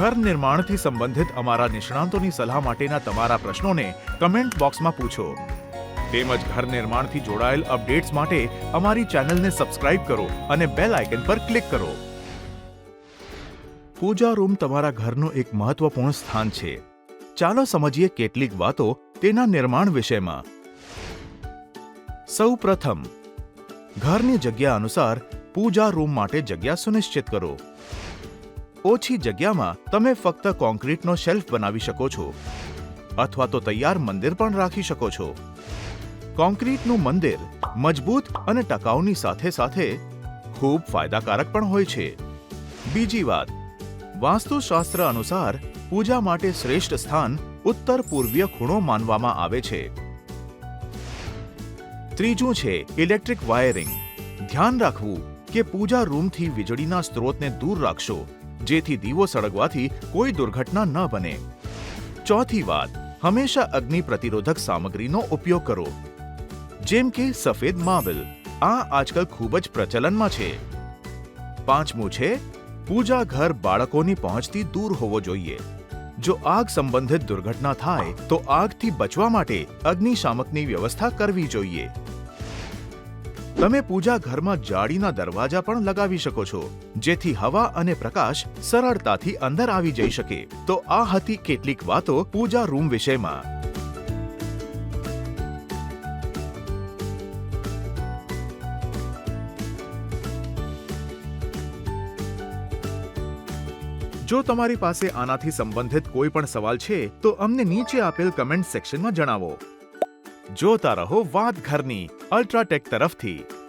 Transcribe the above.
ઘર નિર્માણથી સંબંધિત અમારા નિષ્ણાંતોની સલાહ માટેના તમારા પ્રશ્નોને કમેન્ટ બોક્સમાં પૂછો. તેમજ ઘર નિર્માણથી જોડાયેલ અપડેટ્સ માટે અમારી ચેનલને સબસ્ક્રાઇબ કરો અને બેલ આઇકન પર ક્લિક કરો. પૂજા રૂમ તમારા ઘરનું એક મહત્વપૂર્ણ સ્થાન છે. ચાલો સમજીએ કેટલીક વાતો તેના નિર્માણ વિશેમાં. સૌ પ્રથમ ઘરની જગ્યા અનુસાર પૂજા રૂમ માટે જગ્યા સુનિશ્ચિત કરો. ઓછી જગ્યામાં તમે ફક્ત કોન્ક્રીટનો શેલ્ફ બનાવી શકો છો. અથવા તો તૈયાર મંદિર પણ રાખી શકો છો. કોન્ક્રીટનું મંદિર મજબૂત અને ટકાઉની સાથે સાથે ખૂબ ફાયદાકારક પણ હોય છે. બીજી વાત, વાસ્તુશાસ્ત્ર અનુસાર પૂજા માટે શ્રેષ્ઠ સ્થાન ઉત્તર પૂર્વીય ખૂણો માનવામાં આવે છે. ત્રીજું છે, ઇલેક્ટ્રિક વાયરિંગ. ધ્યાન રાખવું કે પૂજા રૂમથી વીજળીના સ્ત્રોતને દૂર રાખશો. જેથી દીવો સળગવાથી કોઈ દુર્ઘટના ન બને. ચોથી વાત, હંમેશા અગ્નિ પ્રતિરોધક સામગ્રીનો ઉપયોગ કરો. જેમ કે સફેદ માર્બલ આ આજકાલ ખૂબ જ પ્રચલનમાં છે. પાંચમું છે, પૂજા ઘર બાળકોની પહોંચથી દૂર હોવો જોઈએ. જો આગ સંબંધિત દુર્ઘટના થાય, તો આગથી બચવા માટે અગ્નિશામકની વ્યવસ્થા કરવી જોઈએ. તમે પૂજા ઘરમાં જાળીના દરવાજા પણ લગાવી શકો છો, જેથી હવા અને પ્રકાશ સરળતાથી અંદર આવી જઈ શકે. તો આ હતી કેટલીક વાતો પૂજા રૂમ વિશેમાં. જો તમારી પાસે આનાથી સંબંધિત કોઈ પણ સવાલ છે, તો અમને નીચે આપેલ કમેન્ટ સેક્શનમાં જણાવો. જોતા રહો વાત ઘરની અલ્ટ્રાટેક તરફથી.